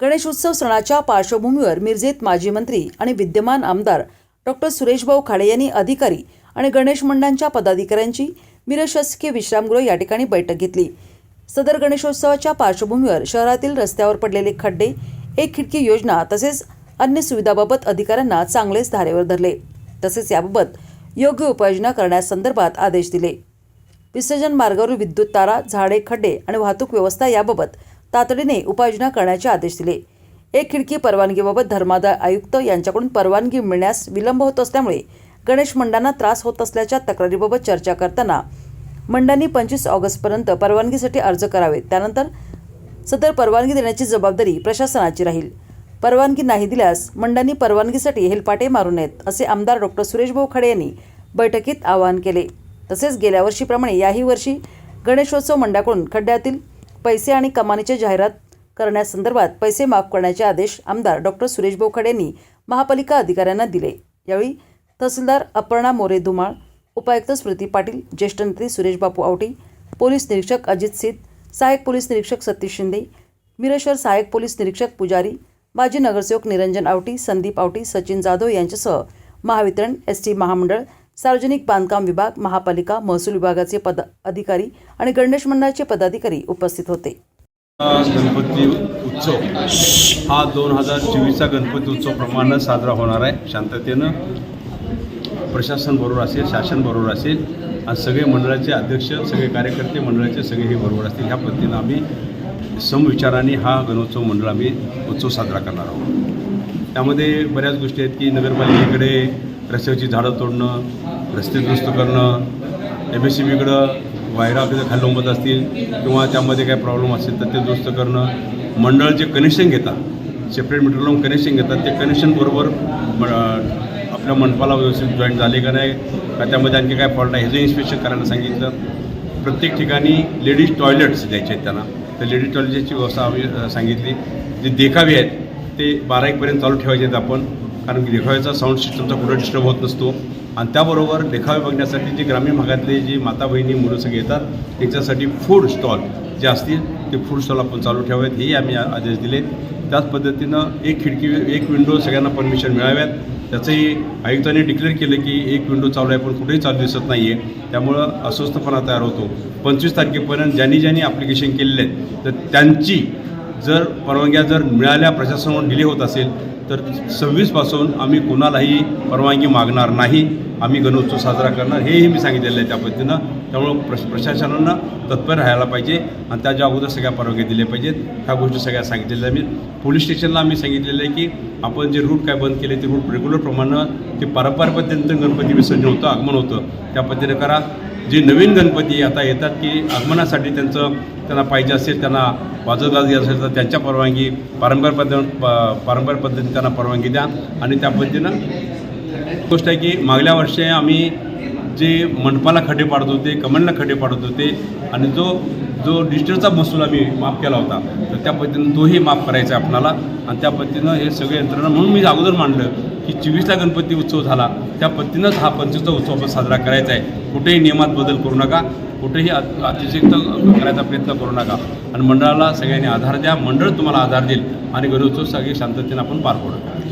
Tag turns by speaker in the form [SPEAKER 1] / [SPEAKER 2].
[SPEAKER 1] गणेशोत्सव सणाच्या पार्श्वभूमीवर मिरजेत माजी मंत्री आणि विद्यमान आमदार डॉक्टर सुरेशभाऊ खाडे यांनी अधिकारी आणि गणेश मंडळांच्या पदाधिकाऱ्यांची मिरशासकीय विश्रामगृह या ठिकाणी बैठक घेतली. सदर गणेशोत्सवाच्या पार्श्वभूमीवर शहरातील रस्त्यावर पडलेले खड्डे एक खिडकी योजना तसेच अन्य सुविधाबाबत अधिकाऱ्यांना चांगलेच धारेवर धरले. तसेच याबाबत योग्य उपाययोजना करण्यासंदर्भात आदेश दिले. विसर्जन मार्गावरील विद्युत तारा झाडे खड्डे आणि वाहतूक व्यवस्था याबाबत तातडीने उपाययोजना करण्याचे आदेश दिले. एक खिडकी परवानगीबाबत धर्मादाय आयुक्त यांच्याकडून परवानगी मिळण्यास विलंब होत असल्यामुळे गणेश मंडळांना त्रास होत असल्याच्या तक्रारीबाबत चर्चा करताना मंडळांनी पंचवीस ऑगस्टपर्यंत परवानगीसाठी अर्ज करावेत. त्यानंतर सदर परवानगी देण्याची जबाबदारी प्रशासनाची राहील. परवानगी नाही दिल्यास मंडळांनी परवानगीसाठी हेलपाटे मारू नयेत असे आमदार डॉक्टर सुरेशभाऊ खडे यांनी बैठकीत आवाहन केले. तसेच गेल्या वर्षीप्रमाणे याही वर्षी गणेशोत्सव मंडळाकडून खड्ड्यातील पैसे आणि कमानीची जाहिरात करण्यासंदर्भात पैसे माफ करण्याचे आदेश आमदार डॉक्टर सुरेशभाऊ बोखड यांनी महापालिका अधिकाऱ्यांना दिले. यावेळी तहसीलदार अपर्णा मोरे धुमाळ उपायुक्त स्मृती पाटील ज्येष्ठ नेते सुरेश बापू आवटी पोलीस निरीक्षक अजित सिद्ध सहाय्यक पोलीस निरीक्षक सतीश शिंदे मिरेश्वर सहाय्यक पोलीस निरीक्षक पुजारी माजी नगरसेवक निरंजन आवटी संदीप आवटी सचिन जाधव यांच्यासह महावितरण एस टी महामंडळ सार्वजनिक बांधकाम विभाग महापालिका महसूल विभागाचे पद अधिकारी आणि गणेश मंडळाचे पदाधिकारी उपस्थित होते.
[SPEAKER 2] गणपती उत्सव हा दोन हजार चोवीसचा गणपती उत्सव प्रमाणे साजरा होणार आहे. शांततेनं प्रशासन बरोबर असेल शासन बरोबर असेल आणि सगळे मंडळाचे अध्यक्ष सगळे कार्यकर्ते मंडळाचे सगळे हे बरोबर असतील ह्या पद्धतीनं आम्ही समविचाराने हा गणोत्सव मंडळ आम्ही उत्सव साजरा करणार आहोत. त्यामध्ये बऱ्याच गोष्टी आहेत की नगरपालिकेकडे रस्त्याची झाडं तोडणं रस्ते दुरुस्त करणं एम एस सी बीकडं वायरा आपल्या खालोंबत असतील किंवा त्यामध्ये काय प्रॉब्लेम असतील तर ते दुरुस्त करणं. मंडळ जे कनेक्शन घेतात सेपरेट मीटर लावून कनेक्शन घेतात ते कनेक्शन बरोबर म- आपल्या मंडपाला व्यवस्थित जॉईन झाले का नाही का त्यामध्ये आणखी काय फॉल्ट आहे ह्याचं इन्स्पेक्शन करायला सांगितलं. प्रत्येक ठिकाणी लेडीज टॉयलेट्स द्यायचे आहेत त्यांना. तर लेडीज टॉयलेटची व्यवस्था आम्ही सांगितली. जे देखावे आहेत ते बारा एकपर्यंत चालू ठेवायचे आहेत आपण. कारण की लेखाव्याचा साऊंड सिस्टमचा कुठं डिस्टर्ब होत नसतो. आणि त्याबरोबर देखावे बघण्यासाठी जे ग्रामीण भागातले जे माता बहिणी मुलं सगळे येतात त्यांच्यासाठी फूड स्टॉल जे असतील ते फूड स्टॉल आपण चालू ठेवावेत. हेही आम्ही आदेश दिले. त्याच पद्धतीनं एक खिडकी एक विंडो सगळ्यांना परमिशन मिळाव्यात. त्याचंही आयुक्तांनी डिक्लेअर केलं की एक विंडो चालू आहे पण कुठेही चालू दिसत नाही आहे त्यामुळं अस्वस्थपणा तयार होतो. पंचवीस तारखेपर्यंत ज्यांनी ज्यांनी ॲप्लिकेशन केलेले आहेत तर त्यांची जर परवानग्या जर मिळाल्या प्रशासनाकडून डिले होत असेल तर सव्वीसपासून आम्ही कोणालाही परवानगी मागणार नाही. आम्ही गणोत्सव साजरा करणार हेही मी सांगितलेलं आहे त्या पद्धतीनं. त्यामुळं प्रश प्रशासनानं तत्पर राहायला पाहिजे आणि त्याच्या अगोदर सगळ्या परवानग्या दिल्या पाहिजेत. ह्या गोष्टी सगळ्या सांगितलेल्या मी पोलीस स्टेशनला आम्ही सांगितलेलं आहे की आपण जे रूट काय बंद केले ते रूट रेग्युलर प्रमाणे ते पारंपरिक पद्धतीनं गणपती विसर्जन होतं आगमन होतं त्या पद्धतीनं करा. जे नवीन गणपती आता येतात की आगमनासाठी त्यांचं त्यांना पाहिजे असेल त्यांना वाजवगाजी असेल तर त्यांच्या परवानगी पारंपरिक पद्धत प- पारंपरिक पद्धतीने त्यांना परवानगी द्या. आणि त्या पद्धतीनं गोष्ट आहे की मागल्या वर्षी आम्ही जे मंडपाला खड्डे पाडत होते कमंडला खड्डे पाडत होते आणि जो जो डिजिटलचा महसूल आम्ही माफ केला होता तर त्या पद्धतीनं तोही माफ करायचा आहे आपणाला. आणि त्या पद्धतीनं हे सगळे यंत्रणा म्हणून मी अगोदर मांडलं की चोवीसला गणपती उत्सव झाला त्या पद्धतीनंच हा पंचवीसचा उत्सव आपण साजरा करायचा आहे. कुठेही नियमात बदल करू नका कुठेही अतिशयक्त करायचा प्रयत्न करू नका. आणि मंडळाला सगळ्यांनी आधार द्या मंडळ तुम्हाला आधार देईल आणि गणोत्सव सगळी शांततेनं आपण पार पडू.